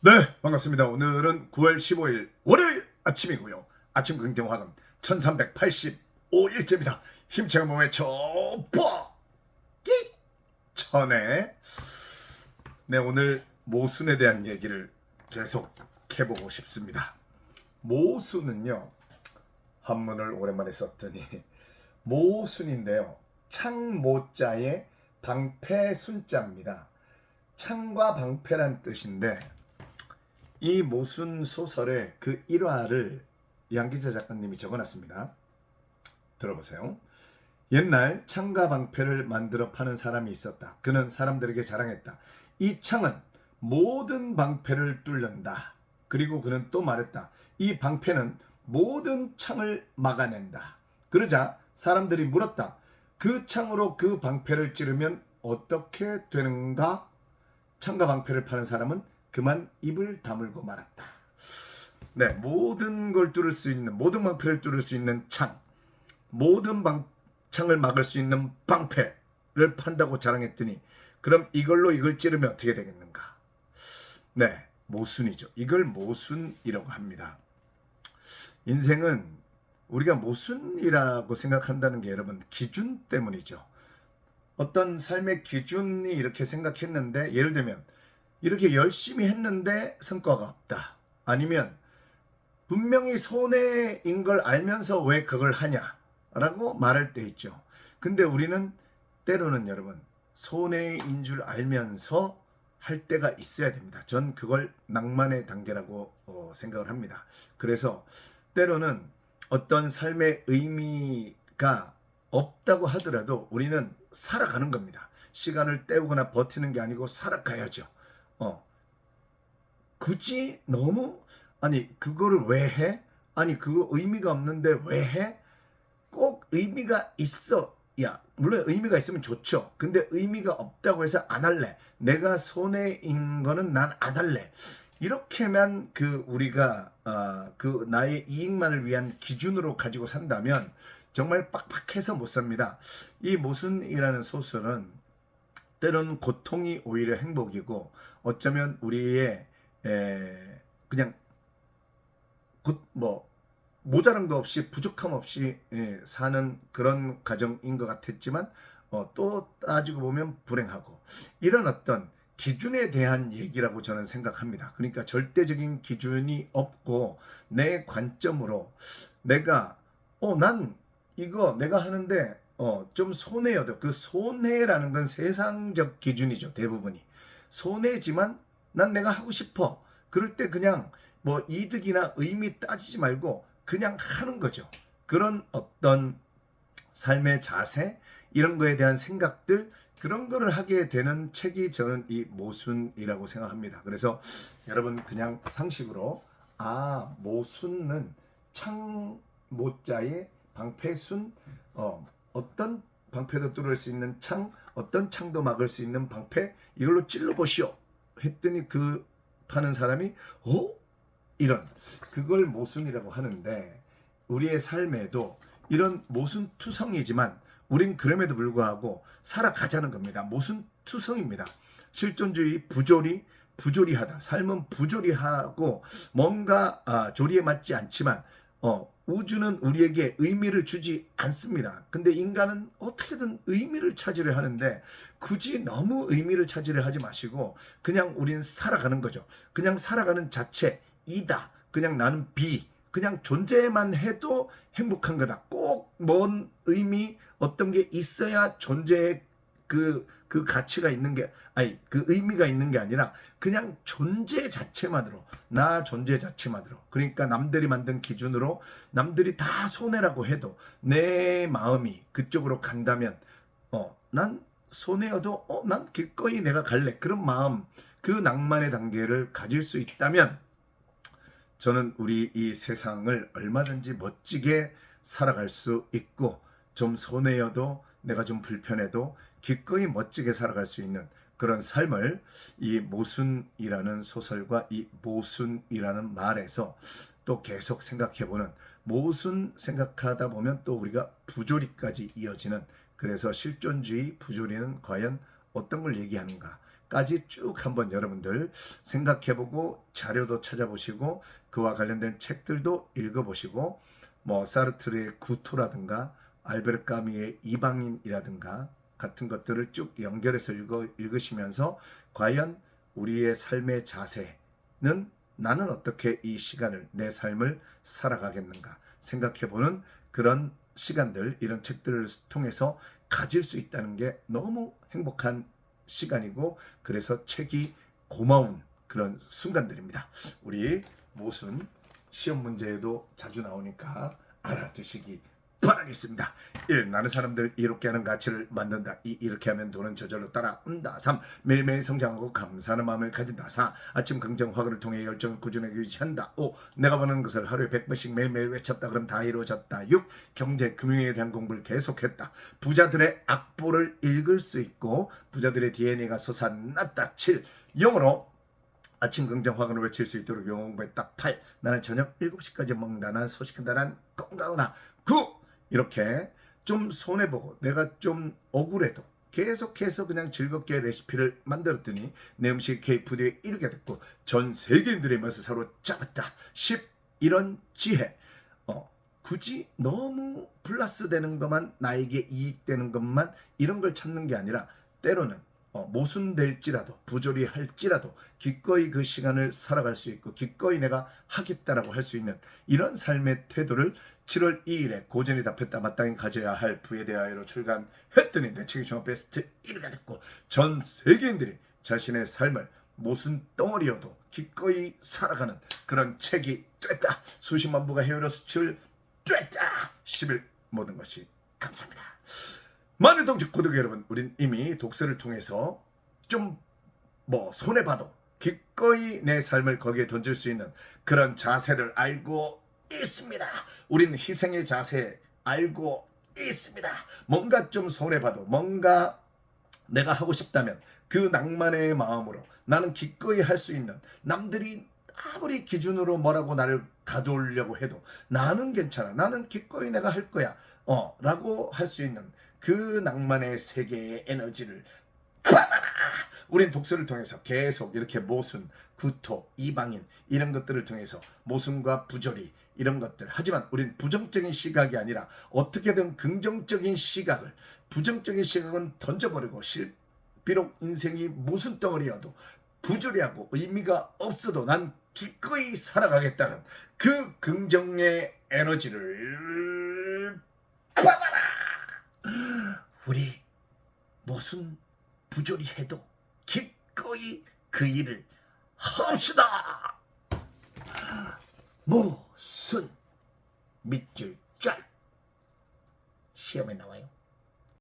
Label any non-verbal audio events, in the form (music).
네, 반갑습니다. 오늘은 9월 15일 월요일 아침이고요. 아침 긍정화금 1385일째입니다. 힘차게 몸에 쳐보기 전에 네, 오늘 모순에 대한 얘기를 계속 해보고 싶습니다. 모순은요, 한문을 오랜만에 썼더니 (laughs) 모순인데요. 창모자의 방패순자입니다. 창과 방패란 뜻인데 이 모순 소설의 그 일화를 양기자 작가님이 적어놨습니다. 들어보세요. 옛날 창과 방패를 만들어 파는 사람이 있었다. 그는 사람들에게 자랑했다. 이 창은 모든 방패를 뚫는다. 그리고 그는 또 말했다. 이 방패는 모든 창을 막아낸다. 그러자 사람들이 물었다. 그 창으로 그 방패를 찌르면 어떻게 되는가? 창과 방패를 파는 사람은 그만 입을 다물고 말았다. 네, 모든 걸 뚫을 수 있는 모든 방패를 뚫을 수 있는 창, 모든 방, 창을 막을 수 있는 방패를 판다고 자랑했더니 그럼 이걸로 이걸 찌르면 어떻게 되겠는가? 네, 모순이죠. 이걸 모순이라고 합니다. 인생은 우리가 모순이라고 생각한다는 게 여러분 기준 때문이죠. 어떤 삶의 기준이 이렇게 생각했는데 예를 들면 이렇게 열심히 했는데 성과가 없다. 아니면 분명히 손해인 걸 알면서 왜 그걸 하냐라고 말할 때 있죠. 근데 우리는 때로는 여러분 손해인 줄 알면서 할 때가 있어야 됩니다. 전 그걸 낭만의 단계라고 어, 생각을 합니다. 그래서 때로는 어떤 삶의 의미가 없다고 하더라도 우리는 살아가는 겁니다. 시간을 때우거나 버티는 게 아니고 살아가야죠. 어. 굳이 너무 아니 그거를 왜 해? 아니 그거 의미가 없는데 왜 해? 꼭 의미가 있어. 야, 물론 의미가 있으면 좋죠. 근데 의미가 없다고 해서 안 할래. 내가 손해인 거는 난 안 할래. 이렇게만 그 우리가 어, 그 나의 이익만을 위한 기준으로 가지고 산다면 정말 빡빡해서 못 삽니다. 이 모순이라는 소설은 때로는 고통이 오히려 행복이고 어쩌면 우리의 에, 그냥 곧 뭐 모자란 거 없이 부족함 없이 예, 사는 그런 가정인 것 같았지만 어, 또 따지고 보면 불행하고 이런 어떤 기준에 대한 얘기라고 저는 생각합니다. 그러니까 절대적인 기준이 없고 내 관점으로 내가 어 난 이거 내가 하는데 어 좀 손해여도 그 손해라는 건 세상적 기준이죠 대부분이 손해지만 난 내가 하고 싶어 그럴 때 그냥 뭐 이득이나 의미 따지지 말고 그냥 하는 거죠 그런 어떤 삶의 자세 이런 거에 대한 생각들 그런 거를 하게 되는 책이 저는 이 모순이라고 생각합니다. 그래서 여러분 그냥 상식으로 아 모순은 창 모자의 방패순 어 어떤 방패도 뚫을 수 있는 창 어떤 창도 막을 수 있는 방패 이걸로 찔러 보시오 했더니 그 파는 사람이 어 이런 그걸 모순이라고 하는데 우리의 삶에도 이런 모순 투성이지만 우린 그럼에도 불구하고 살아가자는 겁니다. 모순 투성입니다. 실존주의 부조리 부조리하다. 삶은 부조리하고 뭔가 아, 조리에 맞지 않지만 어, 우주는 우리에게 의미를 주지 않습니다. 근데 인간은 어떻게든 의미를 찾으려 하는데 굳이 너무 의미를 찾으려 하지 마시고 그냥 우린 살아가는 거죠. 그냥 살아가는 자체이다. 그냥 나는 비. 그냥 존재만 해도 행복한 거다. 꼭 뭔 의미 어떤 게 있어야 존재의 그, 그 가치가 있는 게, 아니, 그 의미가 있는 게 아니라 그냥 존재 자체만으로, 나 존재 자체만으로. 그러니까 남들이 만든 기준으로 남들이 다 손해라고 해도 내 마음이 그쪽으로 간다면, 어, 난 손해여도, 어, 난 기꺼이 내가 갈래. 그런 마음, 그 낭만의 단계를 가질 수 있다면, 저는 우리 이 세상을 얼마든지 멋지게 살아갈 수 있고 좀 손해여도 내가 좀 불편해도 기꺼이 멋지게 살아갈 수 있는 그런 삶을 이 모순이라는 소설과 이 모순이라는 말에서 또 계속 생각해보는 모순 생각하다 보면 또 우리가 부조리까지 이어지는 그래서 실존주의 부조리는 과연 어떤 걸 얘기하는가 까지 쭉 한번 여러분들 생각해보고 자료도 찾아보시고 그와 관련된 책들도 읽어보시고 뭐 사르트르의 구토라든가 알베르 까미의 이방인이라든가 같은 것들을 쭉 연결해서 읽어, 읽으시면서 과연 우리의 삶의 자세는 나는 어떻게 이 시간을 내 삶을 살아가겠는가 생각해보는 그런 시간들 이런 책들을 통해서 가질 수 있다는 게 너무 행복한 시간이고 그래서 책이 고마운 그런 순간들입니다. 우리 모순 시험 문제에도 자주 나오니까 알아두시기 바라겠습니다. 1. 나는 사람들 이롭게 하는 가치를 만든다. 2. 이렇게 하면 돈은 저절로 따라온다. 3. 매일매일 성장하고 감사하는 마음을 가진다. 4. 아침 긍정 화근을 통해 열정을 꾸준하게 유지한다. 5. 내가 보는 것을 하루에 100번씩 매일매일 외쳤다. 그럼 다 이루어졌다. 6. 경제, 금융에 대한 공부를 계속했다. 부자들의 악보를 읽을 수 있고 부자들의 DNA가 솟아났다. 7. 영어로 아침 긍정 화근을 외칠 수 있도록 영어 공부했다. 8. 나는 저녁 7시까지 먹는다. 난 소식한다. 난 건강하다. 9. 이렇게 좀 손해보고 내가 좀 억울해도 계속해서 그냥 즐겁게 레시피를 만들었더니 내 음식 K푸드에 이르게 됐고 전 세계인들의 맛을 사로잡았다. 10. 이런 지혜. 어, 굳이 너무 플러스 되는 것만 나에게 이익되는 것만 이런 걸 찾는 게 아니라 때로는 어, 모순될지라도 부조리 할지라도 기꺼이 그 시간을 살아갈 수 있고 기꺼이 내가 하겠다라고 할 수 있는 이런 삶의 태도를 7월 2일에 고전이 답했다. 마땅히 가져야 할 부에 대하여로 출간했더니 내 책이 종합 베스트 1위가 됐고 전 세계인들이 자신의 삶을 모순 덩어리여도 기꺼이 살아가는 그런 책이 됐다. 수십만 부가 헤어려 수출 됐다. 10일 모든 것이 감사합니다. 많은 동지 구독 여러분, 우린 이미 독서를 통해서 좀 뭐 손해 봐도 기꺼이 내 삶을 거기에 던질 수 있는 그런 자세를 알고 있습니다. 우린 희생의 자세 알고 있습니다. 뭔가 좀 손해 봐도 뭔가 내가 하고 싶다면 그 낭만의 마음으로 나는 기꺼이 할 수 있는 남들이 아무리 기준으로 뭐라고 나를 가두려고 해도 나는 괜찮아. 나는 기꺼이 내가 할 거야. 어, 라고 할 수 있는 그 낭만의 세계의 에너지를 받아라! 우린 독서를 통해서 계속 이렇게 모순, 구토, 이방인 이런 것들을 통해서 모순과 부조리 이런 것들 하지만 우린 부정적인 시각이 아니라 어떻게든 긍정적인 시각을 부정적인 시각은 던져버리고 실 비록 인생이 무슨 덩어리여도 부조리하고 의미가 없어도 난 기꺼이 살아가겠다는 그 긍정의 에너지를 받아라! 우리 무슨 부조리해도 기꺼이 그 일을 합시다! 무슨 밑줄 쫙 시험에 나와요.